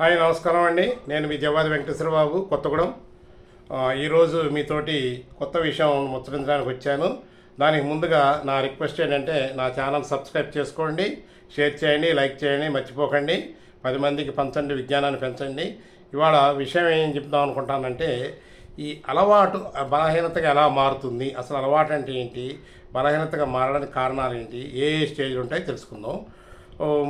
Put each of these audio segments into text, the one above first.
Hi నమస్కారం అండి. నేను మీ జవాది వెంకటేశ్వర బాబు కొత్తగూడెం ఈరోజు మీతోటి కొత్త విషయం ముచ్చరించడానికి వచ్చాను. దానికి ముందుగా నా రిక్వెస్ట్ ఏంటంటే నా ఛానల్ సబ్స్క్రైబ్ చేసుకోండి షేర్ చేయండి లైక్ చేయండి మర్చిపోకండి. పది మందికి పంచండి విజ్ఞానాన్ని పెంచండి. ఇవాళ విషయం ఏం చెప్దాం అనుకుంటానంటే ఈ అలవాటు బలహీనతగా ఎలా మారుతుంది అసలు అలవాటు అంటే ఏంటి బలహీనతగా మారడానికి కారణాలు ఏంటి ఏ ఏ స్టేజ్లు ఉంటాయో తెలుసుకుందాం.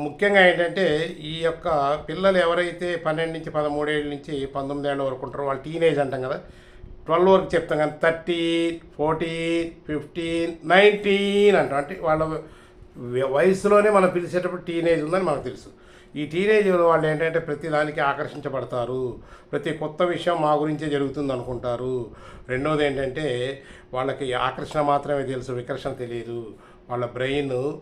ముఖ్యంగా ఏంటంటే ఈ యొక్క పిల్లలు ఎవరైతే పన్నెండు నుంచి పదమూడేళ్ళ నుంచి పంతొమ్మిది ఏళ్ళ వరకు ఉంటారో వాళ్ళు టీనేజ్ అంటాం కదా ట్వెల్వ్ వరకు చెప్తాం కానీ థర్టీన్ ఫోర్టీన్ ఫిఫ్టీన్ నైన్టీన్ అంటాం. అంటే వాళ్ళ వయసులోనే మనం పిలిచేటప్పుడు టీనేజ్ ఉందని మనకు తెలుసు. ఈ టీనేజ్ వాళ్ళు ఏంటంటే ప్రతి దానికి ఆకర్షించబడతారు. ప్రతి కొత్త విషయం మా గురించే జరుగుతుంది అనుకుంటారు. రెండోది ఏంటంటే వాళ్ళకి ఆకర్షణ మాత్రమే తెలుసు వికర్షణ తెలియదు. వాళ్ళ బ్రెయిన్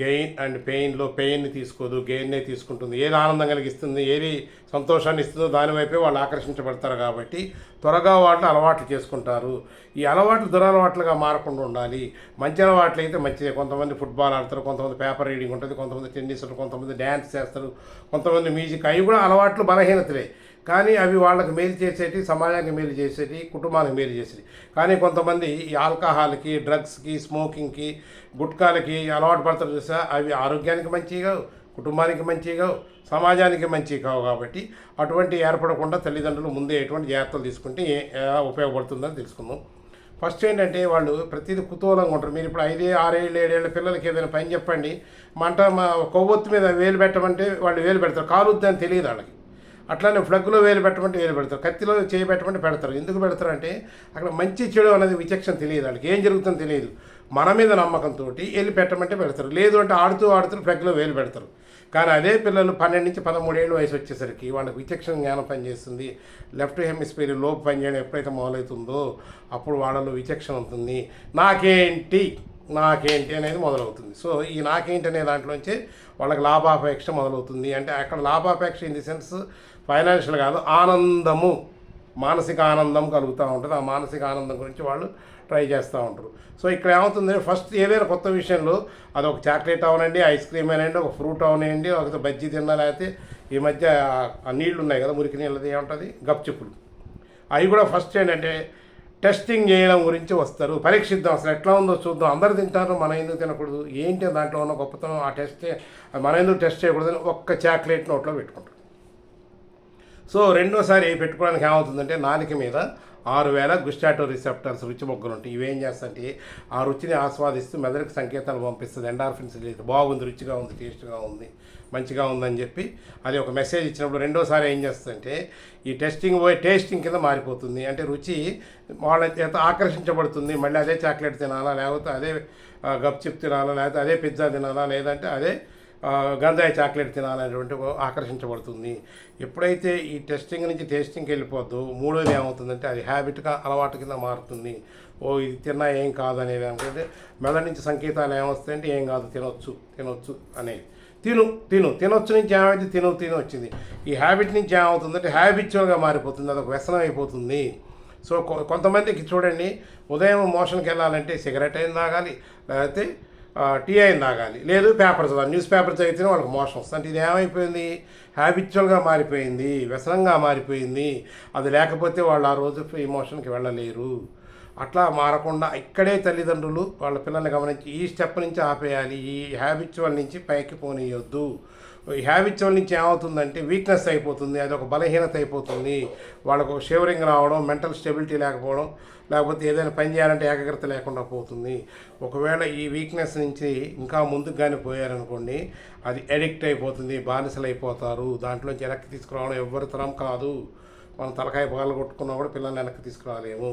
గెయిన్ అండ్ పెయిన్లో పెయిన్ని తీసుకోదు గెయిన్నే తీసుకుంటుంది. ఏది ఆనందం కలిగిస్తుంది ఏది సంతోషాన్ని ఇస్తుందో దాని వైపే వాళ్ళు ఆకర్షించబడతారు కాబట్టి త్వరగా వాళ్ళు అలవాట్లు చేసుకుంటారు. ఈ అలవాట్లు దురలవాట్లుగా మారకుండా ఉండాలి. మంచి అలవాట్లు అయితే మంచిదే. కొంతమంది ఫుట్బాల్ ఆడతారు కొంతమంది పేపర్ రీడింగ్ ఉంటుంది కొంతమంది టెన్నిస్ కొంతమంది డ్యాన్స్ చేస్తారు కొంతమంది మ్యూజిక్ అవి కూడా అలవాట్లు బలహీనతలే. కానీ అవి వాళ్ళకి మేలు చేసేటి సమాజానికి మేలు చేసేటి కుటుంబానికి మేలు చేసేటి. కానీ కొంతమంది ఈ ఆల్కహాల్కి డ్రగ్స్కి స్మోకింగ్కి గుట్కాలకి అలవాటు పడతారు చూసా అవి ఆరోగ్యానికి మంచివి కావు కుటుంబానికి మంచివి కావు సమాజానికి మంచివి కావు కాబట్టి అటువంటి ఏర్పడకుండా తల్లిదండ్రులు ముందే ఎటువంటి జాగ్రత్తలు తీసుకుంటే ఎలా ఉపయోగపడుతుందని తెలుసుకుందాం. ఫస్ట్ ఏంటంటే వాళ్ళు ప్రతిదీ కుతూహలంగా ఉంటారు. మీరు ఇప్పుడు ఐదే ఆరేళ్ళు ఏడేళ్ళ పిల్లలకి ఏదైనా పని చెప్పండి మంట మా కొవ్వొత్తు మీద వేలు పెట్టమంటే వాళ్ళు వేలు పెడతారు. కాలుద్దని తెలియదు వాళ్ళకి. అట్లానే ఫ్లగ్లో వేలు పెట్టమంటే వేలు పెడతారు కత్తిలో చేయి పెట్టమంటే పెడతారు. ఎందుకు పెడతారు అంటే అక్కడ మంచి చెడు అనేది విచక్షణ తెలియదు వాళ్ళకి. ఏం జరుగుతుందో తెలియదు. మన మీద నమ్మకంతో వెళ్ళి పెట్టమంటే పెడతారు. లేదు అంటే ఆడుతూ ఆడుతూ ఫ్లగ్లో వేలు పెడతారు. కానీ అదే పిల్లలు పన్నెండు నుంచి పదమూడేళ్ళు వయసు వచ్చేసరికి వాళ్ళకి విచక్షణ జ్ఞానం పనిచేస్తుంది. లెఫ్ట్ హెమిస్ఫియర్ లోపు పనిచేయడం ఎప్పుడైతే మొదలవుతుందో అప్పుడు వాళ్ళలో విచక్షణ ఉంటుంది. నాకేంటి? నాకేంటి అనేది మొదలవుతుంది. సో ఈ నాకేంటి అనే దాంట్లోంచి వాళ్ళకి లాభాపేక్ష మొదలవుతుంది. అంటే అక్కడ లాభాపేక్ష ఇన్ ది సెన్స్ ఫైనాన్షియల్ కాదు ఆనందము మానసిక ఆనందం కలుగుతూ ఉంటుంది. ఆ మానసిక ఆనందం గురించి వాళ్ళు ట్రై చేస్తూ ఉంటారు. సో ఇక్కడ ఏమవుతుంది ఫస్ట్ ఏదైనా కొత్త విషయంలో అది ఒక చాక్లెట్ అవనండి ఐస్ క్రీమ్ అనండి ఒక ఫ్రూట్ అవనండి ఒక బజ్జీ తిన్నా లేకపోతే ఈ మధ్య ఆ నీళ్ళు ఉన్నాయి కదా మురికి నీళ్ళది ఏముంటుంది? గప్చిప్పులు. అవి కూడా ఫస్ట్ ఏంటంటే టెస్టింగ్ చేయడం గురించి వస్తారు. పరీక్షిద్దాం అసలు ఎట్లా ఉందో చూద్దాం. అందరు తింటారు మనం ఎందుకు తినకూడదు? ఏంటి దాంట్లో ఉన్న గొప్పతనం? ఆ టెస్ట్ మనం ఎందుకు టెస్ట్ చేయకూడదని ఒక్క చాక్లెట్ నోట్లో పెట్టుకుంటారు. సో రెండోసారి పెట్టుకోవడానికి ఏమవుతుందంటే నాలుక మీద ఆరు వేల గుస్టాటో రిసెప్టర్స్ రుచి మొగ్గలు ఉంటాయి. ఇవేం చేస్తాయంటే ఆ రుచిని ఆస్వాదిస్తూ మెదడుకు సంకేతాలు పంపిస్తుంది. ఎండార్ఫిన్స్ రిలీజ్ బాగుంది రుచిగా ఉంది టేస్ట్గా ఉంది మంచిగా ఉందని చెప్పి అది ఒక మెసేజ్ ఇచ్చినప్పుడు రెండోసారి ఏం చేస్తుందంటే ఈ టెస్టింగ్ పోయి టేస్టింగ్ కింద మారిపోతుంది. అంటే రుచి వాళ్ళ చేత ఆకర్షించబడుతుంది. మళ్ళీ అదే చాక్లెట్ తినాలా లేకపోతే అదే గప్ గప్చిప్ తినాలా లేకపోతే అదే పిజ్జా తినాలా లేదంటే అదే గంధాయ చాక్లెట్ తినాలనేటువంటి ఆకర్షించబడుతుంది. ఎప్పుడైతే ఈ టెస్టింగ్ నుంచి టేస్టింగ్కి వెళ్ళిపోద్దు మూడోది ఏమవుతుందంటే అది హ్యాబిట్గా అలవాటు కింద మారుతుంది. ఓ ఇది తిన్నా ఏం కాదు అనేది అనుకుంటే మెదడు నుంచి సంకేతాలు ఏమొస్తాయంటే ఏం కాదు తినొచ్చు తినొచ్చు అనేది తిను తిను తినొచ్చు నుంచి ఏమైతే తిను తిను వచ్చింది. ఈ హ్యాబిట్ నుంచి ఏమవుతుందంటే హ్యాబిచువల్గా మారిపోతుంది అదొక వ్యసనం అయిపోతుంది. సో కొ- కొంతమందికి చూడండి ఉదయం మోషన్కి వెళ్ళాలంటే సిగరెట్ అయిన తాగాలి లేకపోతే టీ అయిన తాగాలి లేదు పేపర్ చదవాలి న్యూస్ పేపర్ చదివితేనే వాళ్ళకి మోషన్ వస్తుంది. అంటే ఇది ఏమైపోయింది? హ్యాబిచువల్గా మారిపోయింది. వ్యసనంగా మారిపోయింది. అది లేకపోతే వాళ్ళు ఆ రోజు ఇమోషన్కి వెళ్ళలేరు. అట్లా మారకుండా ఇక్కడే తల్లిదండ్రులు వాళ్ళ పిల్లల్ని గమనించి ఈ స్టెప్ నుంచి ఆపేయాలి ఈ హ్యాబిచువల్ నుంచి పైకి పోనీయొద్దు. ఈ హ్యాబిచువల్ నుంచి ఏమవుతుందంటే వీక్నెస్ అయిపోతుంది అది ఒక బలహీనత అయిపోతుంది. వాళ్ళకు షివరింగ్ షేవరింగ్ రావడం మెంటల్ స్టెబిలిటీ లేకపోవడం లేకపోతే ఏదైనా పని చేయాలంటే ఏకాగ్రత లేకుండా పోతుంది. ఒకవేళ ఈ వీక్నెస్ నుంచి ఇంకా ముందుకు కానీ పోయారనుకోండి అది ఎడిక్ట్ అయిపోతుంది బానిసలు అయిపోతారు దాంట్లోంచి వెనక్కి తీసుకురావడం ఎవరి తరం కాదు. మనం తలకాయ పగలు కొట్టుకున్నా కూడా పిల్లల్ని వెనక్కి తీసుకురాలేము.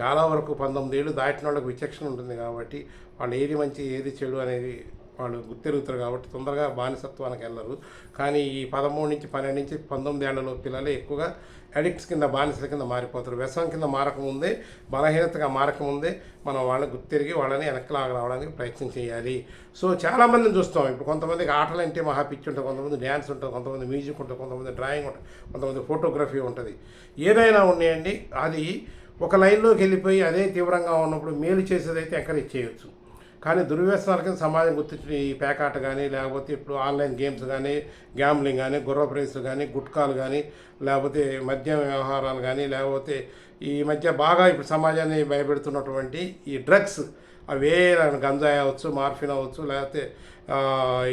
చాలా వరకు పంతొమ్మిది ఏళ్ళు దాటిన వాళ్ళకి విచక్షణ ఉంటుంది కాబట్టి వాళ్ళు ఏది మంచి ఏది చెడు అనేది వాళ్ళు గుర్తెరుగుతారు కాబట్టి తొందరగా బానిసత్వానికి వెళ్ళరు. కానీ ఈ పదమూడు నుంచి పన్నెండు నుంచి పంతొమ్మిది ఏళ్ళలో పిల్లలే ఎక్కువగా అడిక్ట్స్ కింద బానిసల కింద మారిపోతారు. వ్యసనం కింద మారకముందే బలహీనతగా మారకముందే మనం వాళ్ళని గుర్తిరిగి వాళ్ళని వెనక్కి రావడానికి ప్రయత్నం చేయాలి. సో చాలామందిని చూస్తాం. ఇప్పుడు కొంతమందికి ఆటలు అంటే మహా పిచ్చి ఉంటుంది. కొంతమంది డ్యాన్స్ ఉంటుంది. కొంతమంది మ్యూజిక్ ఉంటుంది. కొంతమంది డ్రాయింగ్ ఉంటుంది. కొంతమంది ఫోటోగ్రఫీ ఉంటుంది. ఏదైనా ఉన్నాయండి అది ఒక లైన్లోకి వెళ్ళిపోయి అదే తీవ్రంగా ఉన్నప్పుడు మేలు చేసేదైతే ఎంకరేజ్ చేయొచ్చు. కానీ దుర్వ్యసనాలకి సమాజం గుర్తించిన ఈ పేకాట కానీ లేకపోతే ఇప్పుడు ఆన్లైన్ గేమ్స్ కానీ గ్యాంబ్లింగ్ కానీ గుర్రపు రేసులు కానీ గుట్కాలు కానీ లేకపోతే మద్యం వ్యవహారాలు కానీ లేకపోతే ఈ మధ్య బాగా ఇప్పుడు సమాజాన్ని భయపెడుతున్నటువంటి ఈ డ్రగ్స్ అవే గంజాయి అవ్వచ్చు మార్ఫిన్ అవ్వచ్చు లేకపోతే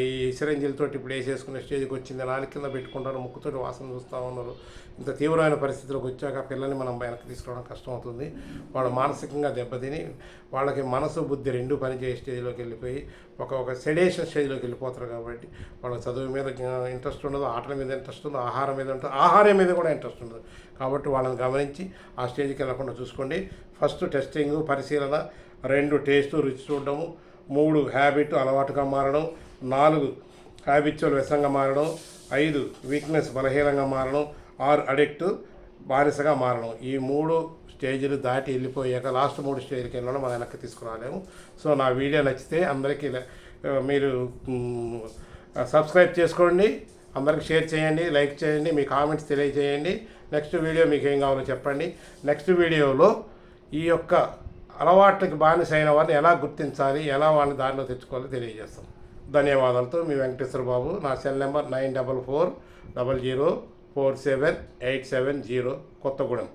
ఈ సిరంజిలతో ఇప్పుడు వేసేసుకునే స్టేజ్కి వచ్చింది. నాలుగు కింద పెట్టుకుంటారు ముక్కుతోటి వాసన చూస్తూ ఉన్నారు. ఇంత తీవ్రమైన పరిస్థితులకు వచ్చాక పిల్లల్ని మనం వెనక్కి తీసుకురావడం కష్టం అవుతుంది వాళ్ళు మానసికంగా దెబ్బతిని వాళ్ళకి మనసు బుద్ధి రెండు పనిచేసే స్టేజ్లోకి వెళ్ళిపోయి ఒక ఒక సెడేషన్ స్టేజ్లోకి వెళ్ళిపోతారు కాబట్టి వాళ్ళకి చదువు మీద ఇంట్రెస్ట్ ఉండదు ఆటల మీద ఇంట్రెస్ట్ ఉండదు ఆహారం మీద ఉంటుంది ఆహారం మీద కూడా ఇంట్రెస్ట్ ఉండదు. కాబట్టి వాళ్ళని గమనించి ఆ స్టేజ్కి వెళ్ళకుండా చూసుకోండి. ఫస్ట్ టెస్టింగ్ పరిశీలన రెండు టేస్ట్ రుచి చూడడము మూడు హ్యాబిట్ అలవాటుగా మారడం నాలుగు హ్యాబిచువల్ వ్యసంగా మారడం ఐదు వీక్నెస్ బలహీనంగా మారడం ఆరు అడిక్ట్ బానిసగా మారడం. ఈ మూడు స్టేజీలు దాటి వెళ్ళిపోయాక లాస్ట్ మూడు స్టేజ్కి వెళ్ళడం మనం వెనక్కి తీసుకురాలేము. సో నా వీడియో నచ్చితే అందరికీ మీరు సబ్స్క్రైబ్ చేసుకోండి. అందరికి షేర్ చేయండి లైక్ చేయండి మీ కామెంట్స్ తెలియజేయండి. నెక్స్ట్ వీడియో మీకు ఏం కావాలో చెప్పండి. నెక్స్ట్ వీడియోలో ఈ యొక్క అలవాట్లకి బానిస అయిన వారిని ఎలా గుర్తించాలి ఎలా వాళ్ళని దారిలో తెచ్చుకోవాలో తెలియజేస్తాం. ధన్యవాదాలతో మీ వెంకటేశ్వర బాబు నా cell number nine double four double zero four seven eight seven zero Kothagudem.